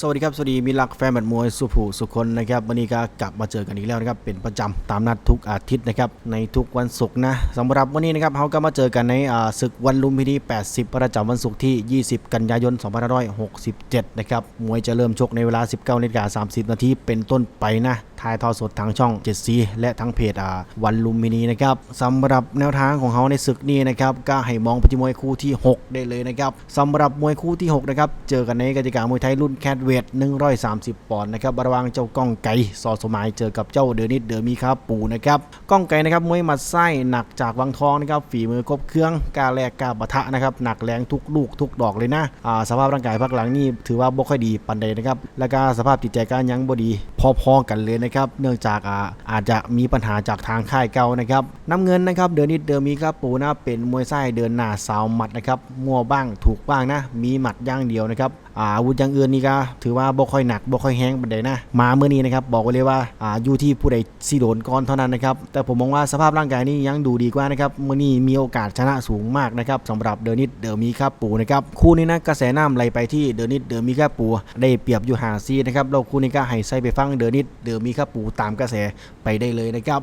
สวัสดีครับ สวัสดีมิตรรักแฟนบัดมวยสุภูสุคนนะครับวันนี้ก็กลับมาเจอกันอีกแล้วนะครับเป็นประจำตามนัดทุกอาทิตย์นะครับในทุกวันศุกร์นะสำหรับวันนี้นะครับเราก็มาเจอกันในศึกวันลุมพินี 80 ประจำวันศุกร์ที่ 20 กันยายน 2567 นะครับมวยจะเริ่มชกในเวลา 19นาฬิกา30 นาทีเป็นต้นไปนะถ่ายทอดสดทางช่อง7สีและทางเพจวันลุมพินีนะครับสำหรับแนวทางของเขาในศึกนี้นะครับก็ให้มองไปที่มวยคู่ที่ 6 ได้เลยนะครับสำหรับมวยคู่ที่6นะครับเจอกันในกติกามวยไทยรุ่นแคทเวท 130 ปอนด์นะครับระหว่างเจ้าก้องไก่สอสมายเจอกับเจ้าเดนิดเดอมีครับปูนะครับก้องไก่นะครับมวยมัดไส้หนักจากวังทองนะครับฝีมือครบเครื่องกล้าแลกกล้าปะทะนะครับหนักแรงทุกลูกทุกดอกเลยนะอ่าสภาพร่างกายพักหลังนี่ถือว่าบ่ค่อยดีปันใดนะครับแล้วก็สภาพจิตใจก็ยังบ่ดี พอๆกันเลยนะครับเนื่องจากอ่าอาจจะมีปัญหาจากทางค่ายเก่านะครับน้ำเงินนะครับเดนิดเดอมีครับปูนะเป็นมวยไส้เดินหน้าสาวหมัดนะครับมั่วบ้างถูกบ้างนะมีหมัดย่างเดียวนะครับ อาวุธอย่างอื่นนี่ก็ถือว่าบ่ค่อยหนักบ่ค่อยแห้งปานใดนะมาเมื่อนี้นะครับบอกไว้เลยว่าอ่าอยู่ที่ผู้ใดสิโดนก่อนเท่านั้นนะครับแต่ผมมองว่าสภาพร่างกายนี่ยังดูดีกว่านะครับเมื่อนี้มีโอกาสชนะสูงมากนะครับสำหรับเดอนิดเดอมีครับปูนะครับคู่นี้นะกระแสน้ำไหลไปที่เดอนิดเดอมีครับปูได้เปรียบอยู่หาซีนะครับแล้วคู่นี้ก็ให้ใส่ไปฟังเดอนิดเดอมีครับปูตามกระแสไปได้เลยนะครับ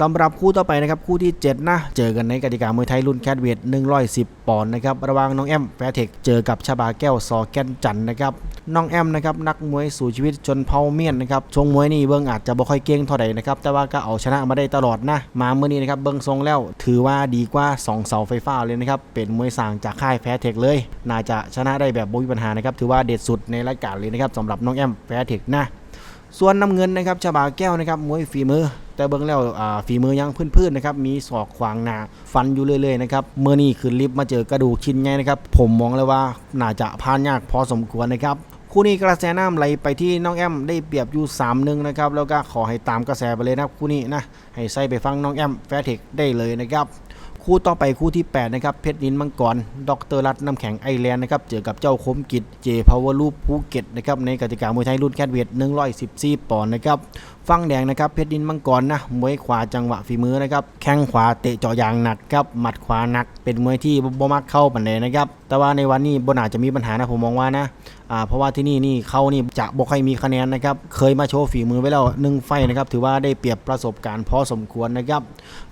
สำหรับคู่ต่อไปนะครับคู่ที่ 7 นะ เจอกันในกติกามวยไทยรุ่นแคทเวท110 ปอนด์นะครับระหว่างน้องแอมแฟร์เทคเจอกับชาบาแก้วซอแกนจันนะครับน้องแอมนะครับนักมวยสู่ชีวิตจนเผาเมียนนะครับชงมวยนี่เบิ้งอาจจะบ่ค่อยเก่งเท่าใดนะครับแต่ว่าก็เอาชนะมาได้ตลอดนะ มาเมื่อนี้นะครับเบิ้งทรงแล้ว ถือว่าดีกว่า 2 เสาไฟฟ้าเลยนะครับเป็นมวยสร้างจากค่ายแฟร์เทคเลย น่าจะชนะได้แบบบ่มีปัญหานะครับถือว่าเด็ดสุดในรายการเลยนะครับสำหรับน้องแอมแฟร์เทคนะส่วนน้ำเงินนะครับชาบาแก้วนะครับมวยฝีมือ แต่เบิ่งแล้วอ่าฝีมือยังพื้นๆนะครับมีศอกขวางหน้าฟันอยู่เรื่อยๆนะครับเมื่อนี้ขึ้นลิฟต์มาเจอกระดูกชิ้นใหญ่นะครับผมมองเลยว่าน่าจะพานยากพอสมควรนะครับคู่นี้กระแสน้ำไหลไปที่น้องแอมได้เปรียบอยู่3นึงนะครับแล้วก็ขอให้ตามกระแสไปเลยนะครับคู่นี้นะให้ใส่ไปฟังน้องแอมแฟร์เทคได้เลยนะครับคู่ต่อไปคู่ที่ 8 นะครับ เพชรนินมังกร ดรรัตนน้ำแข็งไอแลนด์นะครับ เจอกับเจ้าคมกิจเจพาวเวอร์ลูปภูเก็ตนะครับ ในกติกามวยไทยรุ่นแคทเวท114 ปอนด์นะครับ ฟังแดงนะครับเพชรนินมังกรนะมวยขวาจังหวะฝีมือนะครับแข้งขวาเตะเจาะยางหนักครับหมัดขวาหนัก เป็นมวยที่บ่มักเข้าปันเลยนะครับแต่ว่าในวันนี้บ่น่าจะมีปัญหานะผมมองว่านะอ่าเพราะว่าที่นี่นี่เขานี่จะบ่ค่อยมีคะแนนนะครับเคยมาโชว์ฝีมือไว้แล้วหนึ่งไฟนะครับถือว่าได้เปรียบประสบการณ์พอสมควรนะครับ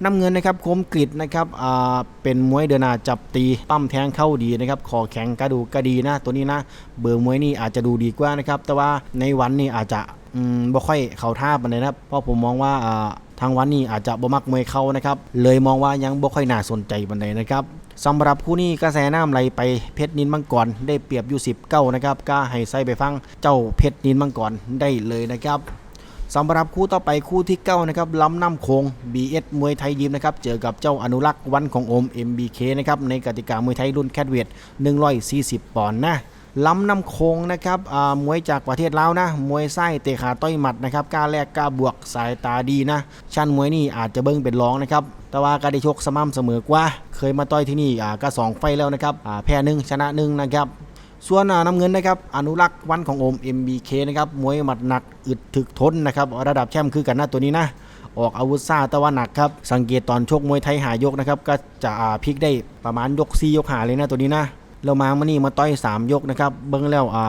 น้ำเงินนะครับคมกริดนะครับอ่าเป็นมวยเดินหน้าจับตีปั้มแทงเข้าดีนะครับคอแข็งกระดูกกระดีนะตัวนี้นะ เบอร์มวยนี่อาจจะดูดีกว่านะครับแต่ว่าในวันนี้อาจจะอืมบ่ค่อยเข้าท่าปานใดนะครับ เพราะผมมองว่าอ่าทางวันนี้อาจจะบ่มักมวยเข้านะครับ เลยมองว่ายังบ่ค่อยน่าสนใจปานใดนะครับสำหรับคู่นี้กระแสน้ำไหลไปเพชรนินมังกรได้เปรียบอยู่10เก้านะครับก็ให้ใส่ไปฟังเจ้าเพชรนินมังกรได้เลยนะครับสำหรับคู่ต่อไปคู่ที่9นะครับล้ำน้ำโคง BS มวยไทยยิมนะครับเจอกับเจ้าอนุรักษ์วันของโอม MBK นะครับในกติกามวยไทยรุ่นแคทเวท140 ปอนด์นะ ล้ำน้ำโคงนะครับมวยจากประเทศลาวนะ มวยไส้เตะขาต้อยหมัดนะครับกล้าแลกกล้าบวกสายตาดีนะ ชั้นมวยนี่อาจจะเบิ้งเป็นร้องนะครับ แต่ว่าก็ได้ชกสม่ำเสมอกว่า เคยมาต่อยที่นี่ก็สองไฟแล้วนะครับแพ้หนึ่งชนะหนึ่งนะครับส่วนน้ำเงินนะครับอนุรักษ์วันของโอม MBK นะครับมวยหมัดหนักอึดถึกทนนะครับระดับแชมป์คือกันนะตัวนี้นะออกอาวุธซ่าต่ว่าหนักครับสังเกตตอนชกมวยไทยหายกนะครับก็จะพลิกได้ประมาณยกซียกหาเลยนะตัวนี้นะ เรามามานี่มาต่อย3ยกนะครับ เบิ้งแล้วอ่า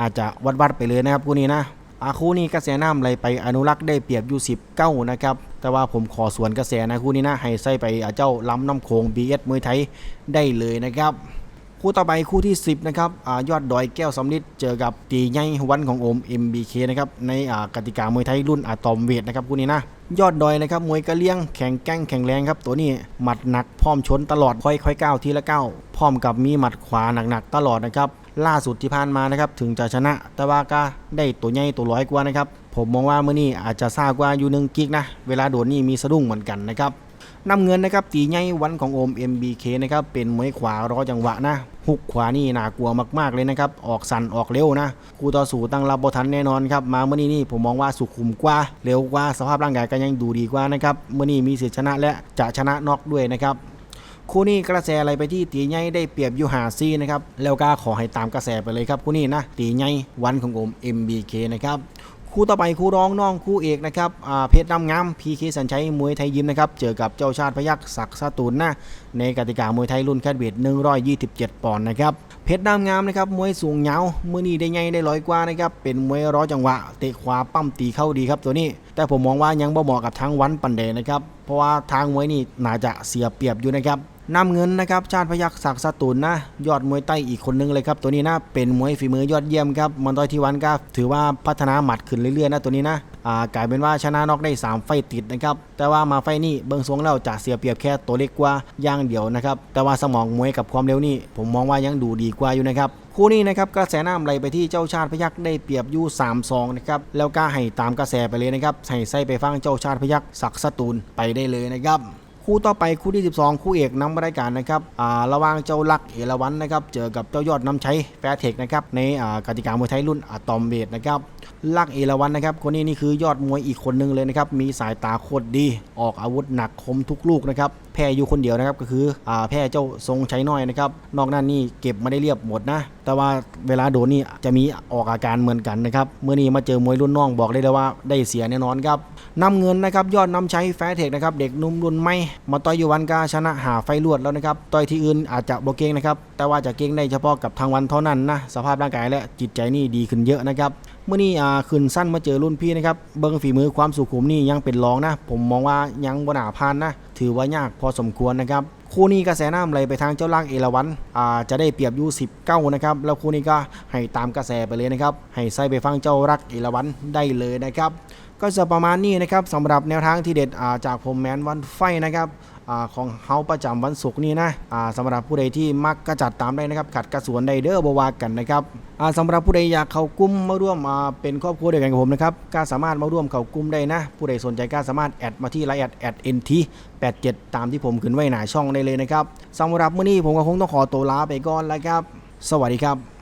อาจจะวัดวัดไปเลยนะครับคู่นี้นะอาคู่นี้กระแสน้ำไหลไปอนุรักษ์ได้เปรียบอยู่10เก้านะครับ แต่ว่าผมขอสวนกระแสนะคู่นี้นะให้ใส่ไปอาเจ้าล้ำน้ำโขงบีเอสมวยไทยได้เลยนะครับ คู่ต่อไปคู่ที่ 10 นะครับอยอดดอยแก้วสำลิดเจอกับตีใหญ่วันของโอม MBK นะครับในกติกามวยไทยรุ่นอะตอมเวทนะครับคู่นี้นะยอดดอยนะครับมวยกระเลี้ยงแข็งแกร่งแข็งแรงครับ ตัวนี้หมัดหนักพร้อมชนตลอดค่อยๆก้าวทีละก้าวพร้อมกับมีหมัดขวาหนักๆตลอดนะครับล่าสุดที่ผ่านมานะครับถึงจะชนะ แต่ว่าก็ได้ตัวใหญ่ตัวร้อยกว่านะครับผมมองว่าเมื่อนี้อาจจะซ่ากว่าอยู่หนึ่งกิกนะเวลาโดนนี่มีสะดุ้งเหมือนกันนะครับ น้ำเงินนะครับตีใหญ่วันของโอม MBK นะครับเป็นมวยขวารอจังหวะนะหุกขวานี่น่ากลัวมากๆเลยนะครับออกสั่นออกเร็วนะคู่ต่อสู้ตั้งรับบทันแน่นอนครับมาเมื่อนี้นี่ผมมองว่าสุขุมกว่าเร็วกว่าสภาพร่างกายก็ยังดูดีกว่านะครับเมื่อนี้มีสิทธิชนะและจะชนะน็อกด้วยนะครับคู่นี้กระแสอะไรไปที่ตีใหญ่ได้เปรียบอยู่หาซีนะครับแล้วก็ขอให้ตามกระแสไปเลยครับคู่นี้นะตีใหญ่วันของโอม MBK นะครับ คู่ต่อไปคู่ร้องน้องคู่เอกนะครับเพชรดำงามพีเคสัญชัยมวยไทยยิมนะครับเจอกับเจ้าชาติพยักศักดิ์สตูลนะในกติกามวยไทยรุ่นแคทเวท127 ปอนด์นะครับเพชรดำงามนะครับมวยสูงยาวมือนี้ได้ใหญ่ได้ร้อยกว่านะครับเป็นมวยร้อยจังหวะเตะขวาปั้มตีเข้าดีครับตัวนี้ แต่ผมมองว่ายังบ่เหมาะกับทางวันปันเดนะครับเพราะว่าทางมวยนี่น่าจะเสียเปรียบอยู่นะครับ นำเงินนะครับชาติพยักศักดิ์สตูลนะ ยอดมวยใต้อีกคนนึงเลยครับตัวนี้นะเป็นมวยฝีมือยอดเยี่ยมครับมันต้อยทีวันก็ถือว่าพัฒนาหมัดขึ้นเรื่อยๆนะตัวนี้นะอ่ากลายเป็นว่าชนะน็อกได้ 3 ไฟต์ติดนะครับแต่ว่ามาไฟต์นี้เบิ้งทรงแล้วจะเสียเปรียบแค่ตัวเล็กกว่าย่างเดียวนะครับแต่ว่าสมองมวยกับความเร็วนี่ผมมองว่ายังดูดีกว่าอยู่นะครับคู่นี้นะครับกระแสน้ำไหลไปที่เจ้าชาติพยักได้เปรียบยู่3 2นะครับแล้วก็ให้ตามกระแสไปเลยนะครับให้ใส่ไปฟังเจ้าชาติพยักศักดิ์สตูลไปได้เลยนะครับ คู่ต่อไปคู่ที่ 12 คู่เอกนำรายการนะครับอ่าระหว่างเจ้าลักเอราวันนะครับเจอกับเจ้ายอดน้ำใช้แฟร์เทคนะครับในอ่ากติกามวยไทยรุ่นอะตอมเบทนะครับลักเอราวันนะครับคนนี้นี่คือยอดมวยอีกคนหนึงเลยนะครับมีสายตาโคตรดี ออกอาวุธหนักคมทุกลูกนะครับ แพ้อยู่คนเดียวนะครับ ก็คืออ่าแพ้เจ้าทรงใชัยน้อยนะครับ นอกนั้นนี่เก็บมาได้เรียบหมดนะ แต่ว่าเวลาโดนนี่จะมีออกอาการเหมือนกันนะครับ เมื่อนี้มาเจอมวยรุ่นน้องบอกได้เลยว่าได้เสียแน่นอนครับนำเงินนะครับยอดนำใช้แฟร์เทคนะครับเด็กนุ่มรุ่นใหม่มาต่อยอยู่วันกาชนะหาไฟลวดแล้วนะครับต่อยที่อื่นอาจจะโบเก่งนะครับแต่ว่าจะเก่งได้เฉพาะกับทางวันเท่านั้นนะสภาพร่างกายและจิตใจนี่ดีขึ้นเยอะนะครับเมื่อนี้อ่าขึ้นสั้นมาเจอรุ่นพี่นะครับเบิ้งฝีมือความสุขุมนี่ยังเป็นรองนะ ผมมองว่ายังบ่หนาพานนะ ถือว่ายากพอสมควรนะครับคู่นี้กระแสน้ำไหลไปทางเจ้าล่างเอราวันอ่าจะได้เปรียบอยู่19นะครับแล้วคู่นี้ก็ให้ตามกระแสไปเลยนะครับให้ใส่ไปฟังเจ้ารักเอราวันได้เลยนะครับก็จะประมาณนี้นะครับสำหรับแนวทางที่เด็ดอ่าจากผมแมนวันไฟนะครับ ของเฮาประจำวันศุกร์นี้นะอ่าสำหรับผู้ใดที่มักก็จัดตามได้นะครับขัดกระสวนไดเดอร์บวากันนะครับอ่าสำหรับผู้ใดอยากเข้ากลุ่มมาร่วมเป็นครอบครัวเดียวกันกับผมนะครับก็สามารถมาร่วมเข้ากลุ่มได้นะ ผู้ใดสนใจก็สามารถแอดมาที่ไลน์แอดแอดเอ็นที87ตามที่ผมขึ้นไว้หน้าช่องได้เลยนะครับสำหรับมื้อนี้ผมก็คงต้องขอตัวลาไปก่อนแล้วครับ สวัสดีครับ